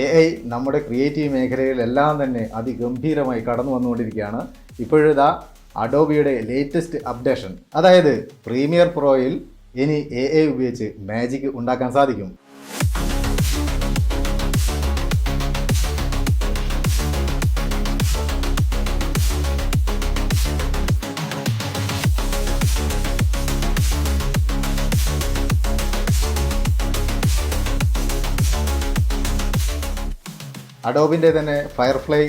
A I നമ്മുടെ creative മേഖലയിലെല്ലാം തന്നെ അതിഗംഭീരമായി കടന്നു വന്നുകൊണ്ടിരിക്കുകയാണ്. ഇപ്പോഴിതാ അഡോബിയുടെ ലേറ്റസ്റ്റ് അപ്ഡേഷൻ അതായത് പ്രീമിയർ പ്രോയിൽ ഇനി എ ഐ ഉപയോഗിച്ച് മാജിക് ഉണ്ടാക്കാൻ സാധിക്കും. അഡോബിന്റെ തന്നെ ഫയർഫ്ലൈ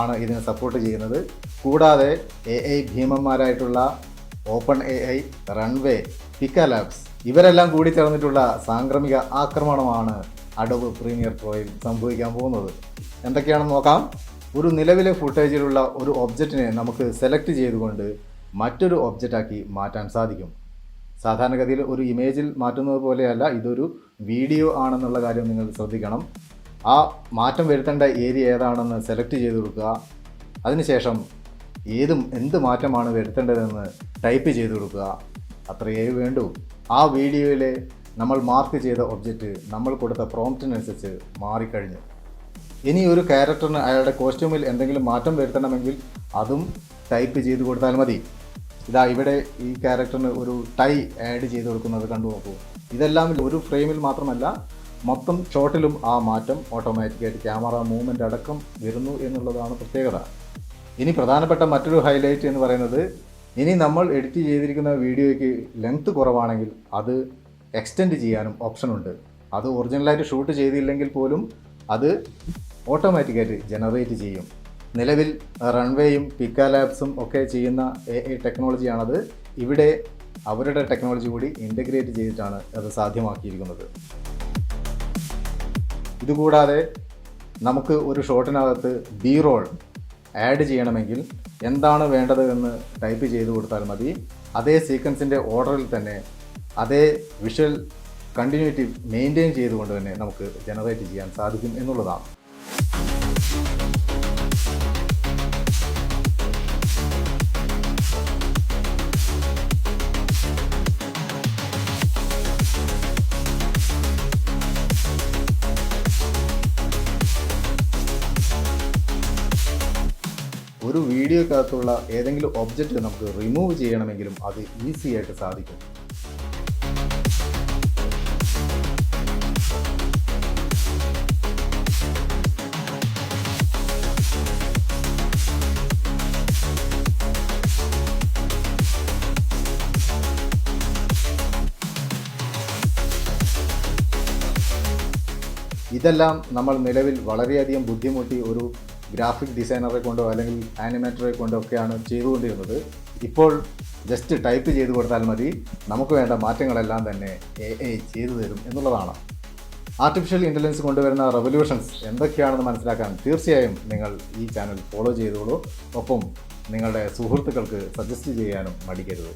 ആണ് ഇതിനെ സപ്പോർട്ട് ചെയ്യുന്നത്. കൂടാതെ A I ഭീമന്മാരായിട്ടുള്ള open A I runway Pika labs ഇവരെല്ലാം കൂടി ചേർന്നിട്ടുള്ള സാംക്രമിക ആക്രമണമാണ് അഡോബ് പ്രീമിയർ പ്രോയിൽ സംഭവിക്കാൻ പോകുന്നത്. എന്തൊക്കെയാണെന്ന് നോക്കാം. ഒരു നിലവിലെ ഫുട്ടേജിലുള്ള ഒരു ഒബ്ജക്റ്റിനെ നമുക്ക് സെലക്ട് ചെയ്തുകൊണ്ട് മറ്റൊരു ഒബ്ജക്റ്റാക്കി മാറ്റാൻ സാധിക്കും. സാധാരണഗതിയിൽ ഒരു ഇമേജിൽ മാറ്റുന്നത് പോലെയല്ല ഇതൊരു വീഡിയോ ആണെന്നുള്ള കാര്യം നിങ്ങൾ ശ്രദ്ധിക്കണം. ആ മാറ്റം വരുത്തേണ്ട ഏരിയ ഏതാണെന്ന് സെലക്ട് ചെയ്ത് കൊടുക്കുക. അതിനുശേഷം ഏതും എന്ത് മാറ്റമാണ് വരുത്തേണ്ടതെന്ന് ടൈപ്പ് ചെയ്ത് കൊടുക്കുക. അത്രയേ വേണ്ടൂ. ആ വീഡിയോയിലെ നമ്മൾ മാർക്ക് ചെയ്ത ഒബ്ജക്റ്റ് നമ്മൾ കൊടുത്ത പ്രോംപ്റ്റിനനുസരിച്ച് മാറിക്കഴിഞ്ഞു. ഇനി ഒരു ക്യാരക്ടറിന് അയാളുടെ കോസ്റ്റ്യൂമിൽ എന്തെങ്കിലും മാറ്റം വരുത്തണമെങ്കിൽ അതും ടൈപ്പ് ചെയ്ത് കൊടുത്താൽ മതി. ഇതാ ഇവിടെ ഈ ക്യാരക്ടറിന് ഒരു ടൈ ആഡ് ചെയ്ത് കൊടുക്കുന്നത് കണ്ടു നോക്കൂ. ഇതെല്ലാം ഒരു ഫ്രെയിമിൽ മാത്രമല്ല മൊത്തം ഷോട്ടിലും ആ മാറ്റം ഓട്ടോമാറ്റിക്കായിട്ട് ക്യാമറ മൂവ്മെന്റ് അടക്കം വരുന്നു എന്നുള്ളതാണ് പ്രത്യേകത. ഇനി പ്രധാനപ്പെട്ട മറ്റൊരു ഹൈലൈറ്റ് എന്ന് പറയുന്നത് ഇനി നമ്മൾ എഡിറ്റ് ചെയ്തിരിക്കുന്ന വീഡിയോയ്ക്ക് ലെങ്ത് കുറവാണെങ്കിൽ അത് എക്സ്റ്റെൻഡ് ചെയ്യാനും ഓപ്ഷനുണ്ട് അത് ഒറിജിനലായിട്ട് ഷൂട്ട് ചെയ്തില്ലെങ്കിൽ പോലും അത് ഓട്ടോമാറ്റിക്കായിട്ട് ജനറേറ്റ് ചെയ്യും. നിലവിൽ റൺവേയും പിക്ക ലാബ്സും ഒക്കെ ചെയ്യുന്ന എ ഐ ടെക്നോളജിയാണത് ഇവിടെ അവരുടെ ടെക്നോളജി കൂടി ഇന്റഗ്രേറ്റ് ചെയ്തിട്ടാണ് അത് സാധ്യമാക്കിയിരിക്കുന്നത്. ഇതുകൂടാതെ നമുക്ക് ഒരു ഷോട്ടിനകത്ത് ബി റോൾ ആഡ് ചെയ്യണമെങ്കിൽ എന്താണ് വേണ്ടത് എന്ന് ടൈപ്പ് ചെയ്ത് കൊടുത്താൽ മതി. അതേ സീക്വൻസിന്റെ ഓർഡറിൽ തന്നെ അതേ വിഷ്വൽ കണ്ടിന്യൂറ്റി മെയിന്റെയിൻ ചെയ്തുകൊണ്ട് തന്നെ നമുക്ക് ജനറേറ്റ് ചെയ്യാൻ സാധിക്കും എന്നുള്ളതാണ്. ഒരു വീഡിയോക്കകത്തുള്ള ഏതെങ്കിലും ഒബ്ജക്റ്റ് നമുക്ക് റിമൂവ് ചെയ്യണമെങ്കിലും അത് ഈസി ആയിട്ട് സാധിക്കും. ഇതെല്ലാം നമ്മൾ നിലവിൽ വളരെയധികം ബുദ്ധിമുട്ടി ഒരു ഗ്രാഫിക് ഡിസൈനറെ കൊണ്ടോ അല്ലെങ്കിൽ ആനിമേറ്ററെ കൊണ്ടോ ഒക്കെയാണ് ചെയ്തുകൊണ്ടിരുന്നത്. ഇപ്പോൾ ജസ്റ്റ് ടൈപ്പ് ചെയ്ത് കൊടുത്താൽ മതി. നമുക്ക് വേണ്ട മാറ്റങ്ങളെല്ലാം തന്നെ എ ഐ ചെയ്തു തരും എന്നുള്ളതാണ്. ആർട്ടിഫിഷ്യൽ ഇന്റലിജൻസ് കൊണ്ടുവരുന്ന റെവല്യൂഷൻസ് എന്തൊക്കെയാണെന്ന് മനസ്സിലാക്കാൻ തീർച്ചയായും നിങ്ങൾ ഈ ചാനൽ ഫോളോ ചെയ്തോളൂ. ഒപ്പം നിങ്ങളുടെ സുഹൃത്തുക്കൾക്ക് സജസ്റ്റ് ചെയ്യാനും മടിക്കരുത്.